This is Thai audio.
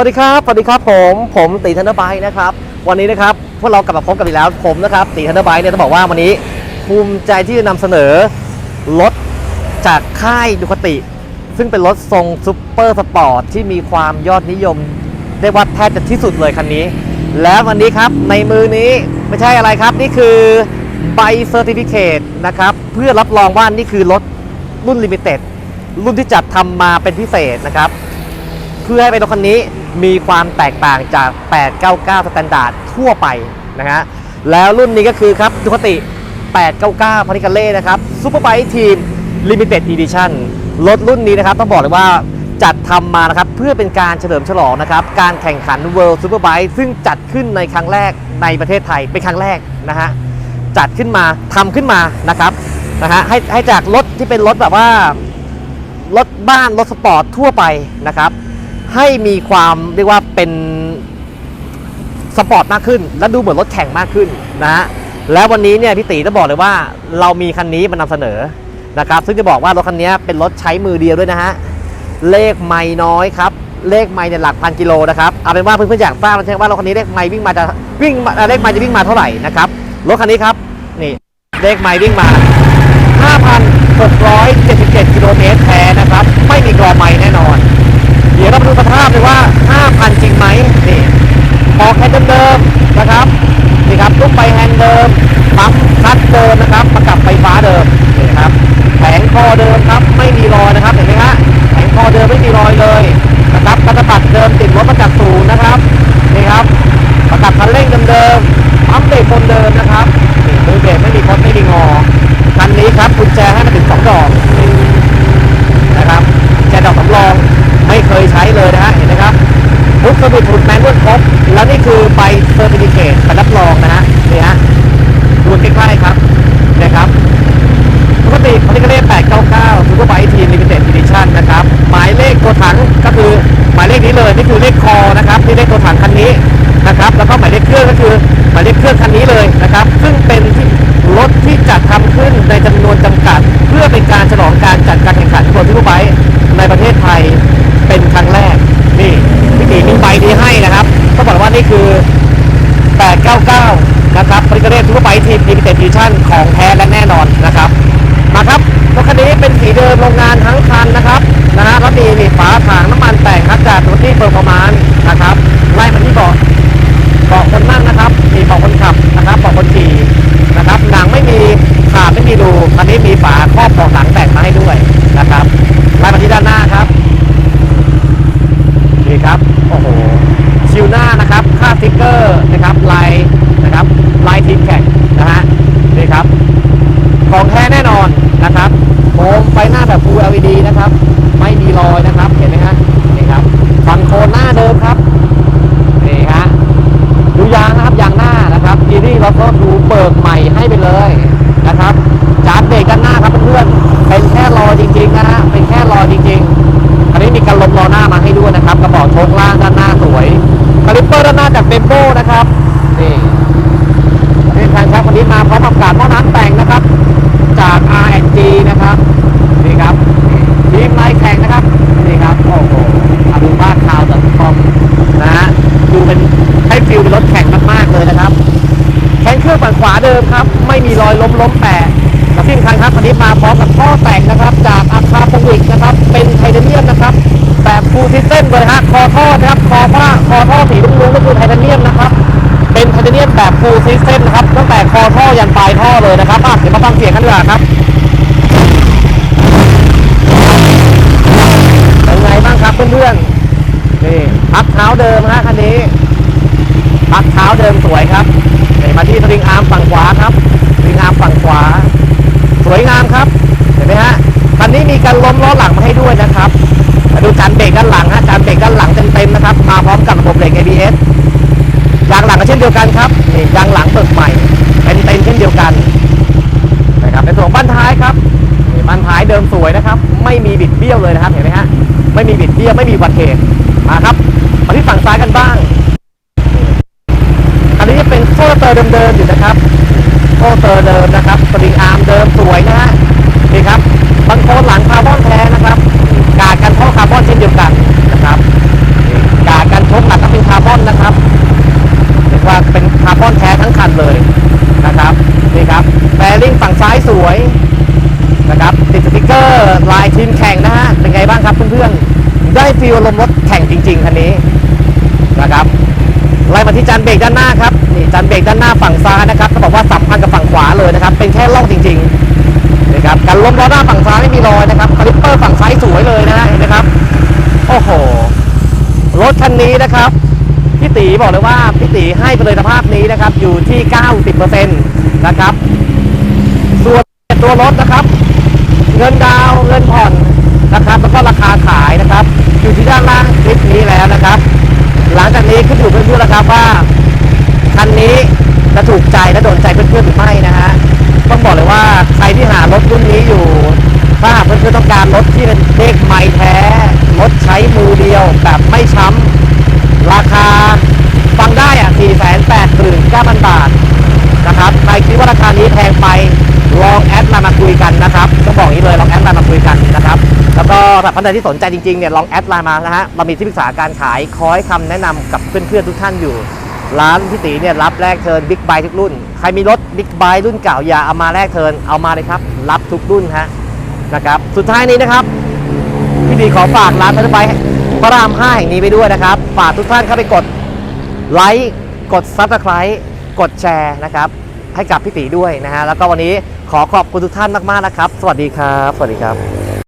วัสดีครับ สวัสดีครับผมผมตีธันบค์นะครับ วันนี้นะครับพวกเรากลับมาพบกันอีกแล้วผมนะครับตีธันบค์เนี่ยต้องบอกว่าวันนี้ภูมิใจที่จะนำเสนอรถจากค่ายดูคติ ซึ่งเป็นรถทรงซูเปอร์สปอร์ตที่มีความยอดนิยมเรียกว่าแทบจะที่สุดเลยคันนี้ แล้ววันนี้ครับในมือนี้ไม่ใช่อะไรครับ นี่คือใบเซอร์ติฟิเคตนะครับเพื่อรับรองว่านี่คือรถรุ่นลิมิเต็ดรุ่นที่จัดทำมาเป็นพิเศษนะครับ พื่อให้เป็นรถคันนี้มีความแตกต่างจาก 899 สแตนดาร์ดทั่วไปนะฮะแล้วรุ่นนี้ก็คือครับดูคติ 899 พาริกาเล่นะครับซูเปอร์ไบค์ทีมลิมิเต็ดอีดิชั่นรถรุ่นนี้นะครับต้องบอกเลยว่าจัดทำมานะครับเพื่อเป็นการเฉลิมฉลองนะครับการแข่งขัน World Superbike ซึ่งจัดขึ้นในครั้งแรกในประเทศไทยเป็นครั้งแรกนะฮะจัดขึ้นมาทำขึ้นมานะครับนะฮะให้ให้จากรถที่เป็นรถแบบว่ารถบ้านรถสปอร์ตทั่วไปนะครับ ให้มีความเรียกว่าเป็นสปอร์ตมากขึ้น และดูเหมือนรถแข่งมากขึ้นนะฮะแล้ววันนี้เนี่ยพี่ตีจะบอกเลยว่าเรามีคันนี้มานำเสนอนะครับซึ่งจะบอกว่ารถคันนี้เป็นรถใช้มือเดียวด้วยนะฮะเลขไม่น้อยครับเลขไม่เนี่ยหลักพันกิโลนะครับเอาเป็นว่าเพื่อนๆอยากทราบใช่ว่ารถคันนี้เลขไม่วิ่งมาจะวิ่งเลขไม่จะวิ่งมาเท่าไหร่นะครับรถคันนี้ครับนี่เลขไม่วิ่งมา 5,677กิโลเมตรแท้นะครับ ไม่มีกรอไม่แน่นอน เราดูสภาพเลยว่า 5,000 จริงไหมนี่ออกแฮนด์เดิมนะครับนี่ครับลูกไปแฮนด์เดิมปั๊มคัดเดิมนะครับประกับไฟฟ้าเดิมนี่ครับแผงคอเดิมครับไม่มีรอยนะครับเห็นไหมฮะแผงคอเดิมไม่มีรอยเลยนะครับกระปัดเดิมติดรถมาจากศูนย์นะครับนี่ครับประกับคันเร่งเดิมๆปั๊มเบรกคนเดิมนะครับนี่มือเบรกไม่มีคดไม่มีงอคันนี้ครับกุญแจให้มาถึงสองดอกนี่ นะครับแจดอกสำรองไม่เคยใช้เลยนะฮะเห็นไหมครับ บุ๊กสวิตถูกแมนนวลครบแล้วนี่คือใบเซอร์ติฟิเคตใบรับรองนะฮะนี่ฮะดูใกล้ๆครับนะครับปกติคอนดิเกเล่899ซูเปอร์ไบทีมลิมิเต็ดอีดิชั่นนะครับ หมายเลขตัวถังก็คือหมายเลขนี้เลยนี่คือเลขคอนะครับนี่เลขตัวถังคันนี้นะครับ แล้วก็หมายเลขเครื่องก็คือหมายเลขเครื่องคันนี้ ชั่นของแท้และแน่นอนนะครับ มาครับรถคันนี้เป็นสีเดิมโรงงานทั้งคันนะครับนะฮะแล้วมีมีฝาถังน้ำมันแต่งครับจากรถที่เปิดประมาณนะครับไล่มาที่เบาะเบาะคนนั่งนะครับ มีเบาะคนขับนะครับเบาะคนขี่นะครับหนังไม่มีขาดไม่มีรูคันนี้มีฝาครอบเบาะหลังแต่งมาให้ด้วยนะครับไล่มาที่ด้านหน้าครับ นี่ครับ โอ้โห ชิวหน้านะครับ ค่าสติ๊กเกอร์นะครับ ลายนะครับ ลายทีมแข่งนะฮะ นี่ครับ ของแท้แน่นอนนะครับโคมไฟหน้าแบบ Full LED นะครับ ไม่มีรอยนะครับ เห็นไหมฮะนี่ครับฟังโคนหน้าเดิมครับนี่ฮะดูยางนะครับยางหน้านะครับกีนี่เราก็ดูเบิกใหม่ให้ไปเลยนะครับจานเบรกด้านหน้าครับเพื่อนๆเป็นแค่รอยจริงๆนะฮะเป็นแค่รอยจริงๆอันนี้มีการลมล้อหน้ามาให้ด้วยนะครับกระบอกโชคล่างด้านหน้าสวยคาลิปเปอร์ด้านหน้าจากเบมโบนะครับ นี่นี่ทางชักวันนี้มาพร้อมกับการหม้อน้ำแต่งนะครับ จาก R&G นะครับ นี่ครับทีมไลน์แข่งนะครับ นี่ครับ โอ้โหอาดูบ้านข่าวดอทคอมนะฮะ ดู เป็นให้ฟิลเป็นรถแข่งมากๆเลยนะครับแข้งเครื่องฝั่งขวาเดิมครับ ไม่มีรอยล้มล้มแตกและที่สำคัญครับอันนี้มาพร้อมกับท่อแต่งนะครับ จากอาคาพวิกนะครับ เป็นไทเทเนียมนะครับแบบฟูลซิสเต็มเลยฮะคอท่อนะครับคอผ้าคอท่อสีลุ้งๆก็คือไทเทเนียมนะครับเป็นไทเทเนียมแบบฟูลซิสเต็มนะครับตั้งแต่คอท่อยันปลายท่อเลยนะครับเดี๋ยวมาฟังเสียงกันดีกว่าครับเป็นไงบ้างครับเพื่อนๆนี่พักเท้าเดิมนะฮะคันนี้ พัก เดิมสวยครับนี่มาที่สลิงอาร์มฝั่งขวาครับสลิงอาร์มฝั่งขวา สวยงามครับ เห็นไหมฮะคันนี้มีการล้มล้อหลังมาให้ด้วยนะครับมาดูจานเบรกด้านหลังฮะจานเบรกด้านหลังเต็มๆนะครับ มาพร้อมกับระบบเบรก ABS ยางหลังก็เช่นเดียวกันครับนี่ยางหลังเบิกใหม่เป็นเต็มเช่นเดียวกันนะครับในส่วนของบ้านท้ายครับนี่บ้านท้ายเดิมสวยนะครับ ไม่มีบิดเบี้ยวเลยนะครับเห็นไหมฮะไม่มีบิดเบี้ยวไม่มีอุบัติเหตุมาครับมาที่ฝั่งซ้ายกันบ้าง ท่อเตอร์เดิมๆอยู่นะครับท่อเตอร์เดิมนะครับสปรีอาร์มเดิมสวยนะฮะนี่ครับบางคนหลังคาร์บอนแท้นะครับกาดกันท่อคาร์บอนเช่นเดียวกันนะครับกาดกันทุกหลังก็เป็นคาร์บอนนะครับเรียกว่าเป็นคาร์บอนแท้ทั้งคันเลยนะครับนี่ครับแบริ่งฝั่งซ้ายสวยนะครับติดสติกเกอร์ลายทีมแข่งนะฮะเป็นไงบ้างครับเพื่อนๆได้ฟีลลมรถแข่งจริงๆคันนี้นะครับ ไล่มาที่จานเบรกด้านหน้าครับนี่จานเบรกด้านหน้าฝั่งซ้ายนะครับเขาบอกว่าสัมพันธ์กับฝั่งขวาเลยนะครับ เป็นแค่ล่องจริงๆนะครับการล้มล้อหน้าฝั่งซ้ายไม่มีรอยนะครับคาลิปเปอร์ฝั่งซ้ายสวยเลยนะฮะเห็นไหมครับโอ้โหรถคันนี้นะครับพี่ตีบอกเลยว่าพี่ตีให้ไปเลยสภาพนี้นะครับ อยู่ที่ 90%นะครับ ส่วนตัวรถนะครับ เงินดาวเงินผ่อนนะครับ แล้วก็ราคาขายนะครับ อยู่ที่ด้านล่างคลิปนี้แล้วนะครับ หลังจากนี้ขึ้นอยู่เพื่อนๆแล้วครับว่าคันนี้จะถูกใจและโดนใจเพื่อนๆหรือไม่นะฮะต้องบอกเลยว่าใครที่หารถรุ่นนี้อยู่ ถ้าหากเพื่อนๆต้องการรถที่เป็นเลขไม้แท้รถใช้มือเดียวแบบไม่ช้ำราคาฟังได้อะ4 8 9 0 0 0 บาทนะครับใครคิดว่าราคานี้แพงไปลองแอดมามาคุยกันนะครับต้องบอกนี้เลยลองแอดมามาคุยกันนะครับ แล้วก็ สำหรับท่านใดที่สนใจจริงๆเนี่ยลองแอดไลน์มานะฮะเรามีที่ปรึกษาการขายคอยคำแนะนำกับเพื่อนๆทุกท่านอยู่ ร้านพี่ตีเนี่ยรับแลกเทินบิ๊กไบทุกรุ่น ใครมีรถบิ๊กไบรุ่นเก่าอย่าเอามาแลกเทินเอามาเลยครับ รับทุกรุ่นฮะนะครับสุดท้ายนี้นะครับพี่ดีขอฝากร้านพัทไบพระราม5แห่งนี้ไปด้วยนะครับฝากทุกท่านเข้าไปกดไลค์กดซับสไคร b ์กดแชร์นะครับให้กับพี่ตีด้วยนะฮะแล้วก็วันนี้ขอขอบคุณทุกท่านมากๆนะครับ สวัสดีครับ สวัสดีครับ